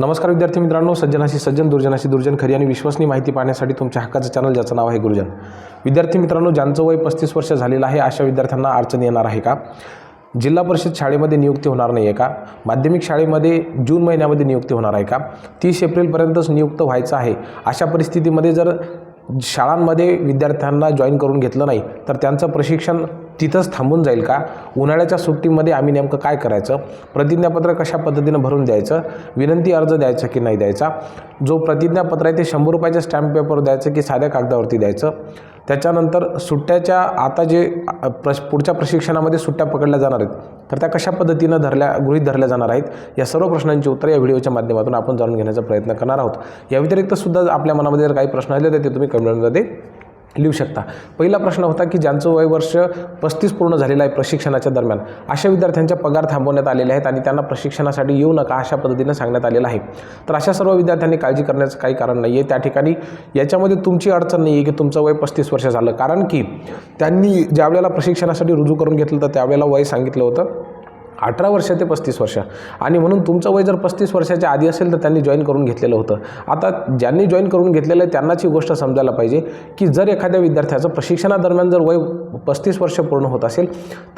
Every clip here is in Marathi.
नमस्कार विद्यार्थी मित्रांनो सज्जनाशी सज्जन दुर्जनाशी दुर्जन खरी आणि विश्वसनीय माहिती पाहण्यासाठी तुमच्या हक्काचं चॅनल ज्याचं नाव आहे गुरुजन. विद्यार्थी मित्रांनो ज्यांचं वय पस्तीस वर्ष झालेलं आहे अशा विद्यार्थ्यांना अडचण येणार आहे का? जिल्हा परिषद शाळेमध्ये नियुक्ती होणार नाही आहे का? माध्यमिक शाळेमध्ये जून महिन्यामध्ये नियुक्ती होणार आहे का? तीस एप्रिलपर्यंतच नियुक्त व्हायचं आहे. अशा परिस्थितीमध्ये जर शाळांमध्ये विद्यार्थ्यांना जॉईन करून घेतलं नाही तर त्यांचं प्रशिक्षण तिथंच थांबून जाईल का? उन्हाळ्याच्या सुट्टीमध्ये आम्ही नेमकं काय करायचं? प्रतिज्ञापत्र कशा पद्धतीनं भरून द्यायचं? विनंती अर्ज द्यायचा की नाही द्यायचा? जो प्रतिज्ञापत्र आहे ते शंभर रुपयाच्या स्टॅम्प पेपर द्यायचं की साध्या कागदावरती द्यायचं? त्याच्यानंतर सुट्ट्याच्या आता जे प्रश पुढच्या प्रशिक्षणामध्ये सुट्ट्या पकडल्या जाणार आहेत तर त्या कशा पद्धतीनं धरल्या गृहीत धरल्या जाणार आहेत? या सर्व प्रश्नांची उत्तरं या व्हिडिओच्या माध्यमातून आपण जाणून घेण्याचा प्रयत्न करणार आहोत. या व्यतिरिक्त सुद्धा आपल्या मनामध्ये जर काही प्रश्न आले तर ते तुम्ही कमेंटमध्ये लिहू शकता. पहिला प्रश्न होता की ज्यांचं वय वर्ष पस्तीस पूर्ण झालेलं आहे प्रशिक्षणाच्या दरम्यान अशा विद्यार्थ्यांच्या पगार थांबवण्यात आलेले आहेत आणि त्यांना प्रशिक्षणासाठी येऊ नका अशा पद्धतीनं सांगण्यात आलेलं आहे. तर अशा सर्व विद्यार्थ्यांनी काळजी करण्याचं काही कारण नाही आहे त्या ठिकाणी याच्यामध्ये तुमची अडचण नाही आहे की तुमचं वय पस्तीस वर्ष झालं. कारण की त्यांनी ज्यावेळेला प्रशिक्षणासाठी रुजू करून घेतलं तर त्यावेळेला वय सांगितलं होतं. अठरा वर्ष ते पस्तीस वर्ष. आणि म्हणून तुमचं वय जर पस्तीस वर्षाच्या आधी असेल तर त्यांनी जॉईन करून घेतलेलं होतं. आता ज्यांनी जॉईन करून घेतलेलं आहे त्यांनाच ही गोष्ट समजायला पाहिजे की जर एखाद्या विद्यार्थ्याचं प्रशिक्षणादरम्यान जर वय पस्तीस वर्ष पूर्ण होत असेल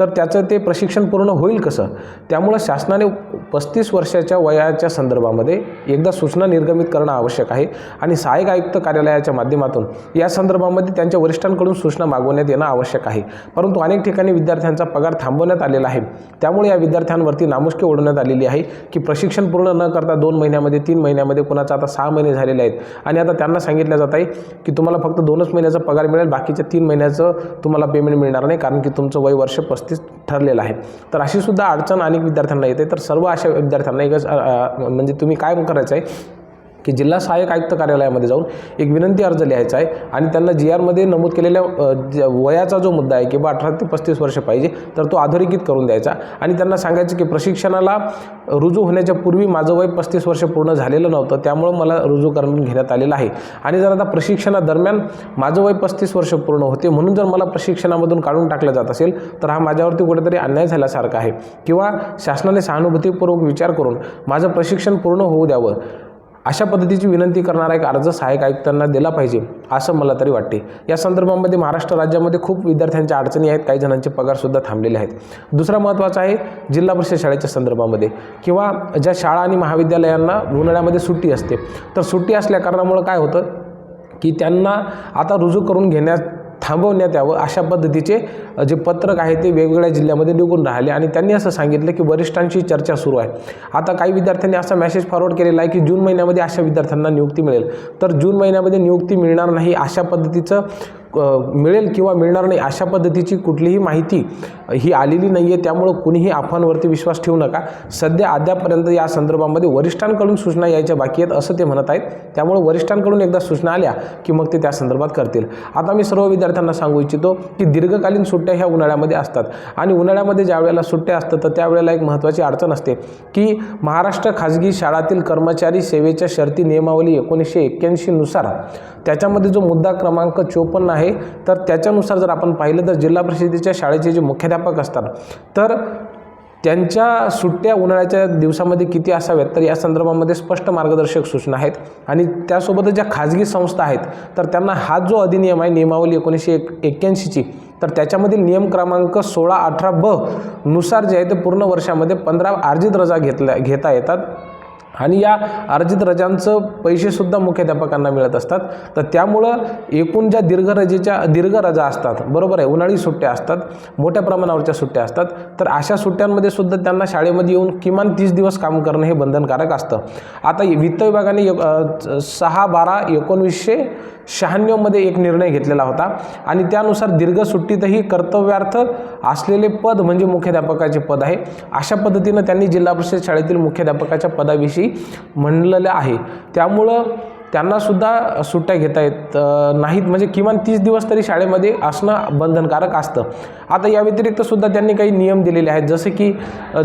तर त्याचं ते प्रशिक्षण पूर्ण होईल कसं? त्यामुळं शासनाने पस्तीस वर्षाच्या वयाच्या संदर्भामध्ये एकदा सूचना निर्गमित करणं आवश्यक आहे. आणि सहाय्यक आयुक्त कार्यालयाच्या माध्यमातून या संदर्भामध्ये त्यांच्या वरिष्ठांकडून सूचना मागवण्यात येणं आवश्यक आहे. परंतु अनेक ठिकाणी विद्यार्थ्यांचा पगार थांबवण्यात आलेला आहे. त्यामुळे या विद्यार्थ्यांवरती नामुष्की ओढवण्यात आलेली आहे की प्रशिक्षण पूर्ण न करता दोन महिन्यामध्ये तीन महिन्यामध्ये कुणाचा आता सहा महिने झालेले आहेत. आणि आता त्यांना सांगितलं जात आहे की तुम्हाला फक्त दोनच महिन्याचा पगार मिळेल बाकीच्या तीन महिन्याचं तुम्हाला पेमेंट मिळणार नाही कारण की तुमचं वय वर्ष पस्तीस ठरलेलं आहे. तर अशी सुद्धा अडचण अनेक विद्यार्थ्यांना येते. तर सर्व अशा विद्यार्थ्यांना एकच म्हणजे तुम्ही काय करायचं आहे? की जिल्हा सहाय्यक आयुक्त कार्यालयामध्ये जाऊन एक विनंती अर्ज लिहायचा आहे आणि त्यांना जी आरमध्ये नमूद केलेल्या ज- वयाचा जो मुद्दा आहे किंवा अठरा ते पस्तीस वर्ष पाहिजे तर तो अधोरेखित करून द्यायचा. आणि त्यांना सांगायचं की प्रशिक्षणाला रुजू होण्याच्या पूर्वी माझं वय पस्तीस वर्ष पूर्ण झालेलं नव्हतं त्यामुळं मला रुजू करून घेण्यात आलेलं आहे. आणि जर आता प्रशिक्षणादरम्यान माझं वय पस्तीस वर्ष पूर्ण होते म्हणून जर मला प्रशिक्षणामधून काढून टाकलं जात असेल तर हा माझ्यावरती कुठेतरी अन्याय झाल्यासारखा आहे. किंवा शासनाने सहानुभूतीपूर्वक विचार करून माझं प्रशिक्षण पूर्ण होऊ द्यावं. अशा पद्धतीची विनंती करणारा एक अर्ज सहाय्यक आयुक्तांना दिला पाहिजे असं मला तरी वाटते. या संदर्भामध्ये महाराष्ट्र राज्यामध्ये खूप विद्यार्थ्यांच्या अडचणी आहेत काही जणांचे पगारसुद्धा थांबलेले आहेत. दुसरा महत्त्वाचा आहे जिल्हा परिषद शाळेच्या संदर्भामध्ये किंवा ज्या शाळा आणि महाविद्यालयांना उन्हाळ्यामध्ये सुट्टी असते. तर सुट्टी असल्या कारणामुळं काय होतं की त्यांना आता रुजू करून घेण्यात थांबवण्यात यावं अशा पद्धतीचे जे पत्रक आहे ते वेगवेगळ्या जिल्ह्यामध्ये निघून राहिले. आणि त्यांनी असं सांगितलं की वरिष्ठांशी चर्चा सुरू आहे. आता काही विद्यार्थ्यांनी असा मेसेज फॉरवर्ड केलेला आहे की जून महिन्यामध्ये अशा विद्यार्थ्यांना नियुक्ती मिळेल. तर जून महिन्यामध्ये नियुक्ती मिळणार नाही अशा पद्धतीचं मिळेल किंवा मिळणार नाही अशा पद्धतीची कुठलीही माहिती ही आलेली नाही आहे त्यामुळं कुणीही अफवांवरती विश्वास ठेवू नका. सध्या अद्यापर्यंत या संदर्भामध्ये वरिष्ठांकडून सूचना यायच्या बाकी आहेत असं ते म्हणत आहेत. त्यामुळे वरिष्ठांकडून एकदा सूचना आल्या की मग ते त्या संदर्भात करतील. आता मी सर्व विद्यार्थ्यांना सांगू इच्छितो की दीर्घकालीन सुट्ट्या ह्या उन्हाळ्यामध्ये असतात. आणि उन्हाळ्यामध्ये ज्या वेळेला सुट्ट्या असतात तर त्यावेळेला एक महत्त्वाची अडचण असते की महाराष्ट्र खाजगी शाळातील कर्मचारी सेवेच्या शर्ती नियमावली एकोणीसशे एक्क्याऐंशीनुसार त्याच्यामध्ये जो मुद्दा क्रमांक चोपन्न आहे तर त्याच्यानुसार जर आपण पाहिलं तर जिल्हा परिषदेच्या शाळेचे जे मुख्याध्यापक असतात तर त्यांच्या सुट्ट्या उन्हाळ्याच्या दिवसामध्ये किती असाव्यात? तर या संदर्भामध्ये स्पष्ट मार्गदर्शक सूचना आहेत. आणि त्यासोबतच ज्या खाजगी संस्था आहेत तर त्यांना हा जो अधिनियम आहे नियमावली एकोणीसशे एक एक्क्याऐंशीची तर त्याच्यामधील नियम क्रमांक सोळा अठरा ब नुसार जे आहे ते पूर्ण वर्षामध्ये पंधरा अर्जित रजा घेतल्या घेता येतात. आणि या अर्जित रजांचं पैसेसुद्धा मुख्याध्यापकांना मिळत असतात. तर त्यामुळं एकूण ज्या दीर्घ रजेच्या दीर्घ रजा असतात बरोबर आहे उन्हाळी सुट्ट्या असतात मोठ्या प्रमाणावरच्या सुट्ट्या असतात तर अशा सुट्ट्यांमध्ये सुद्धा त्यांना शाळेमध्ये येऊन किमान तीस दिवस काम करणं हे बंधनकारक असतं. आता वित्त विभागाने सहा बारा एकोणवीसशे शहाण्णवमध्ये एक निर्णय घेतलेला होता. आणि त्यानुसार दीर्घ सुट्टीतही कर्तव्यार्थ असलेले पद म्हणजे मुख्याध्यापकाचे पद आहे. अशा पद्धतीनं त्यांनी जिल्हा परिषद शाळेतील मुख्याध्यापकाच्या पदाविषयी म्हणलेलं आहे. त्यामुळं त्यांनासुद्धा सुट्ट्या घेता येत नाहीत. म्हणजे किमान तीस दिवस तरी शाळेमध्ये असणं बंधनकारक असतं. आता या व्यतिरिक्तसुद्धा त्यांनी काही नियम दिलेले आहेत. जसे की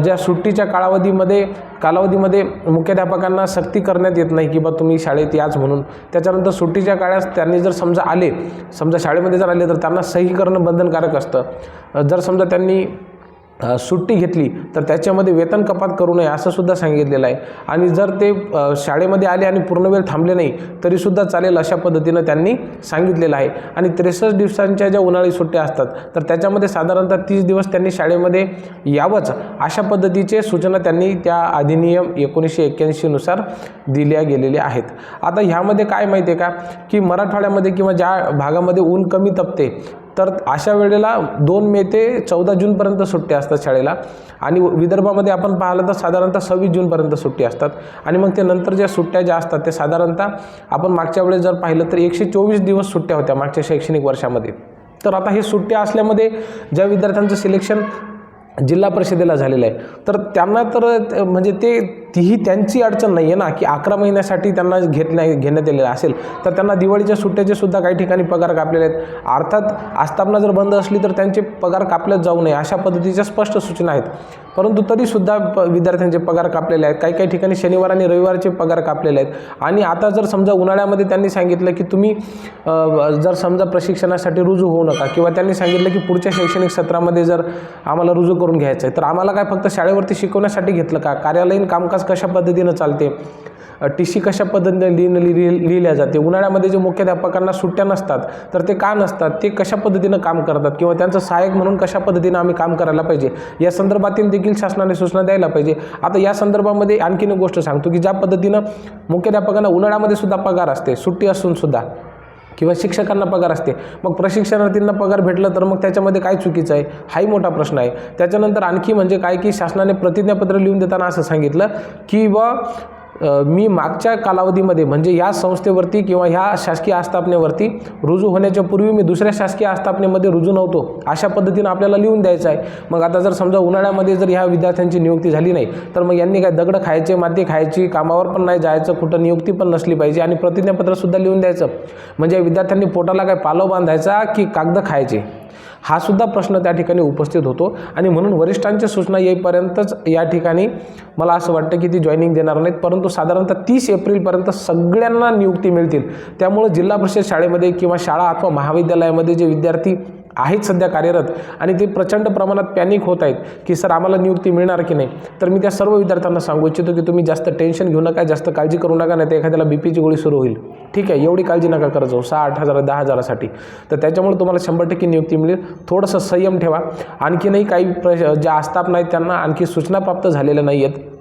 ज्या सुट्टीच्या कालावधीमध्ये कालावधीमध्ये मुख्याध्यापकांना सक्ती करण्यात येत नाही की बा तुम्ही शाळेत याच म्हणून. त्याच्यानंतर सुट्टीच्या काळात त्यांनी जर समजा आले समजा शाळेमध्ये जर आले तर त्यांना सही करणं बंधनकारक असतं. जर समजा त्यांनी सुट्टी घेतली तर त्याच्यामध्ये वेतन कपात करू नये असं सुद्धा सांगितलेलं आहे. आणि जर ते शाळेमध्ये आले आणि पूर्ण वेळ थांबले नाही तरीसुद्धा चालेल अशा पद्धतीनं त्यांनी सांगितलेलं आहे. आणि त्रेसष्ट दिवसांच्या ज्या उन्हाळी सुट्ट्या असतात तर त्याच्यामध्ये साधारणतः तीस दिवस त्यांनी शाळेमध्ये यावंच अशा पद्धतीचे सूचना त्यांनी त्या अधिनियम एकोणीसशे एक्क्याऐंशीनुसार दिल्या गेलेल्या आहेत. आता ह्यामध्ये काय माहिती आहे का? की मराठवाड्यामध्ये किंवा ज्या भागामध्ये ऊन कमी तपते तर अशा वेळेला दोन मे ते चौदा जूनपर्यंत सुट्ट्या असतात शाळेला. आणि विदर्भामध्ये आपण पाहिलं तर साधारणतः सव्वीस जूनपर्यंत सुट्टी असतात. आणि मग ते नंतर ज्या सुट्ट्या ज्या असतात ते साधारणतः आपण मागच्या वेळेस जर पाहिलं तर एकशे चोवीस दिवस सुट्ट्या होत्या मागच्या शैक्षणिक वर्षामध्ये. तर आता हे सुट्ट्या असल्यामध्ये ज्या विद्यार्थ्यांचं सिलेक्शन जिल्हा परिषदेला झालेलं आहे. तर त्यांना तर म्हणजे ते तीही त्यांची अडचण नाही आहे ना की अकरा महिन्यासाठी त्यांना घेत नाही घेण्यात आलेलं असेल तर त्यांना दिवाळीच्या सुट्ट्याचे सुद्धा काही ठिकाणी पगार कापलेले आहेत. अर्थात आस्थापना जर बंद असली तर त्यांचे पगार कापल्यात जाऊ नये अशा पद्धतीच्या स्पष्ट सूचना आहेत. परंतु तरीसुद्धा प विद्यार्थ्यांचे पगार कापलेले आहेत. काही काही ठिकाणी शनिवार आणि रविवारचे पगार कापलेले आहेत. आणि आता जर समजा उन्हाळ्यामध्ये त्यांनी सांगितलं की तुम्ही जर समजा प्रशिक्षणासाठी रुजू होऊ नका किंवा त्यांनी सांगितलं की पुढच्या शैक्षणिक सत्रामध्ये जर आम्हाला रुजू करून घ्यायचं आहे तर आम्हाला काय फक्त शाळेवरती शिकवण्यासाठी घेतलं का? कार्यालयीन कामकाज कशा पद्धतीनं चालते? टी सी कशा पद्धतीने लिहिणं लिहि लिहिल्या जाते? उन्हाळ्यामध्ये जे मुख्याध्यापकांना सुट्ट्या नसतात तर ते का नसतात? ते कशा पद्धतीनं काम करतात? किंवा त्यांचं सहाय्यक म्हणून कशा पद्धतीनं आम्ही काम करायला पाहिजे? या संदर्भातील देखील शासनाने सूचना द्यायला पाहिजे. आता या संदर्भामध्ये आणखीन एक गोष्ट सांगतो की ज्या पद्धतीनं मुख्याध्यापकांना उन्हाळ्यामध्ये सुद्धा पगार असते सुट्टी असून सुद्धा. किंवा शिक्षकांना पगार असते. मग प्रशिक्षणार्थींना पगार भेटलं तर मग त्याच्यामध्ये काय चुकीचं आहे? हाही मोठा प्रश्न आहे. त्याच्यानंतर आणखी म्हणजे काय की शासनाने प्रतिज्ञापत्र लिहून देताना असं सांगितलं की व मी मागच्या कालावधीमध्ये म्हणजे या संस्थेवरती किंवा ह्या शासकीय आस्थापनेवरती रुजू होण्याच्या पूर्वी मी दुसऱ्या शासकीय आस्थापनेमध्ये रुजू नव्हतो. अशा पद्धतीनं आपल्याला लिहून द्यायचं आहे. मग आता जर समजा उन्हाळ्यामध्ये जर ह्या विद्यार्थ्यांची नियुक्ती झाली नाही तर मग यांनी काय दगडं खायचे माती खायची कामावर पण नाही जायचं कुठं नियुक्ती पण नसली पाहिजे आणि प्रतिज्ञापत्रसुद्धा लिहून द्यायचं. म्हणजे विद्यार्थ्यांनी पोटाला काय पालव बांधायचा की कागद खायचे? हा सुद्धा प्रश्न त्या ठिकाणी उपस्थित होतो. आणि म्हणून वरिष्ठांच्या सूचना येईपर्यंतच या ठिकाणी मला असं वाटतं की ती जॉईनिंग देणार नाहीत. परंतु साधारणतः तीस एप्रिलपर्यंत सगळ्यांना नियुक्ती मिळतील. त्यामुळं जिल्हा परिषद शाळेमध्ये किंवा शाळा अथवा महाविद्यालयामध्ये जे विद्यार्थी आहेत सध्या कार्यरत आणि ते प्रचंड प्रमाणात पॅनिक होत आहेत की सर आम्हाला नियुक्ती मिळणार की नाही? तर मी त्या सर्व विद्यार्थ्यांना सांगू इच्छितो की तुम्ही जास्त टेन्शन घेऊ नका जास्त काळजी करू नका नाही तर एखाद्याला बी पीची गोळी सुरू होईल. ठीक आहे एवढी काळजी नका करत जाऊ. सहा आठ हजार दहा हजारासाठी. तर त्याच्यामुळे तुम्हाला शंभर टक्के नियुक्ती मिळेल. थोडंसं संयम ठेवा. आणखीनही काही प्र ज्या आस्थापना आहेत त्यांना आणखी सूचना प्राप्त झालेल्या नाही आहेत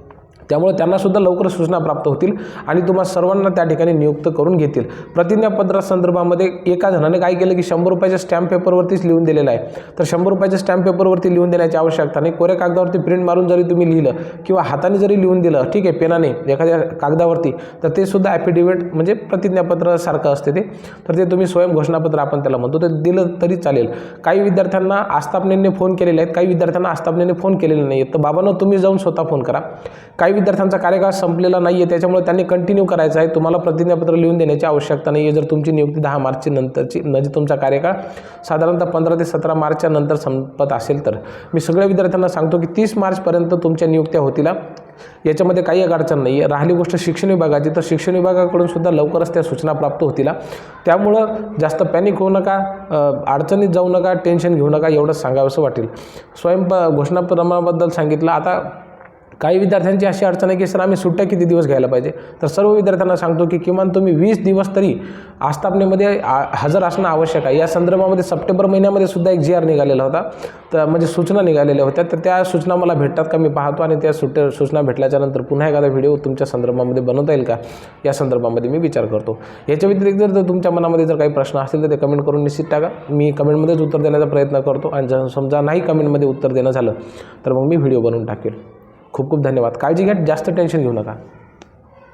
त्यामुळे त्यांनासुद्धा लवकर सूचना प्राप्त होतील आणि तुम्हा सर्वांना त्या ठिकाणी नियुक्त करून घेतील. प्रतिज्ञापत्रासंदर्भामध्ये एका जणाने काय केलं की शंभर रुपयाच्या स्टॅम्प पेपरवरतीच लिहून दिलेलं आहे. तर शंभर रुपयाच्या स्टॅम्प पेपरवरती लिहून देण्याची आवश्यकता नाही. कोऱ्या कागदावरती प्रिंट मारून जरी तुम्ही लिहिलं किंवा हाताने जरी लिहून दिलं ठीक आहे पेनाने एखाद्या कागदावरती तर ते सुद्धा ॲफिडेविट म्हणजे प्रतिज्ञापत्रासारखं असते ते. तर ते तुम्ही स्वयं घोषणापत्र आपण त्याला म्हणतो ते दिलं तरी चालेल. काही विद्यार्थ्यांना आस्थापनेने फोन केलेले आहेत काही विद्यार्थ्यांना आस्थापनेने फोन केलेले नाही आहेत तर बाबांनो तुम्ही जाऊन स्वतः फोन करा. काही विद्यार्थ्यांचा कार्यकाळ संपलेला नाही आहे त्याच्यामुळे त्यांनी कंटिन्यू करायचं आहे. तुम्हाला प्रतिज्ञापत्र लिहून देण्याची आवश्यकता नाही आहे जर तुमची नियुक्ती दहा मार्चची नंतरची म्हणजे तुमचा कार्यकाळ साधारणतः पंधरा ते सतरा मार्चच्या नंतर संपत असेल तर. मी सगळ्या विद्यार्थ्यांना सांगतो की तीस मार्चपर्यंत तुमच्या नियुक्त्या होतील याच्यामध्ये काही एक अडचण नाही आहे राहिली गोष्ट शिक्षण विभागाची तर शिक्षण विभागाकडून सुद्धा लवकरच त्या सूचना प्राप्त होतील त्यामुळं जास्त पॅनिक होऊ नका अडचणीत जाऊ नका टेन्शन घेऊ नका एवढंच सांगावंसं वाटेल. स्वयंप प्रमाणाबद्दल सांगितलं. आता काही विद्यार्थ्यांची अशी अडचण आहे की सर आम्ही सुट्ट्या किती दिवस घ्यायला पाहिजे? तर सर्व विद्यार्थ्यांना सांगतो की किमान तुम्ही वीस दिवस तरी आस्थापनेमध्ये आ- हजर असणं आवश्यक आहे. या संदर्भामध्ये सप्टेंबर महिन्यामध्ये सुद्धा एक जी आर निघालेला होता. तर म्हणजे सूचना निघालेल्या होत्या. तर त्या सूचना मला भेटतात का मी पाहतो आणि त्या सुट्ट्या सूचना भेटल्याच्यानंतर पुन्हा एखादा व्हिडिओ तुमच्या संदर्भामध्ये बनवता येईल का? या संदर्भामध्ये मी विचार करतो. याच्या व्यतिरिक्त जर तुमच्या मनामध्ये जर काही प्रश्न असतील तर ते कमेंट करून निश्चित टाका. मी कमेंटमध्येच उत्तर देण्याचा प्रयत्न करतो आणि जर समजा नाही कमेंटमध्ये उत्तर देणं झालं तर मग मी व्हिडिओ बनवून टाकेल. खूप खूप धन्यवाद. काळजी घ्या जास्त टेन्शन घेऊ नका.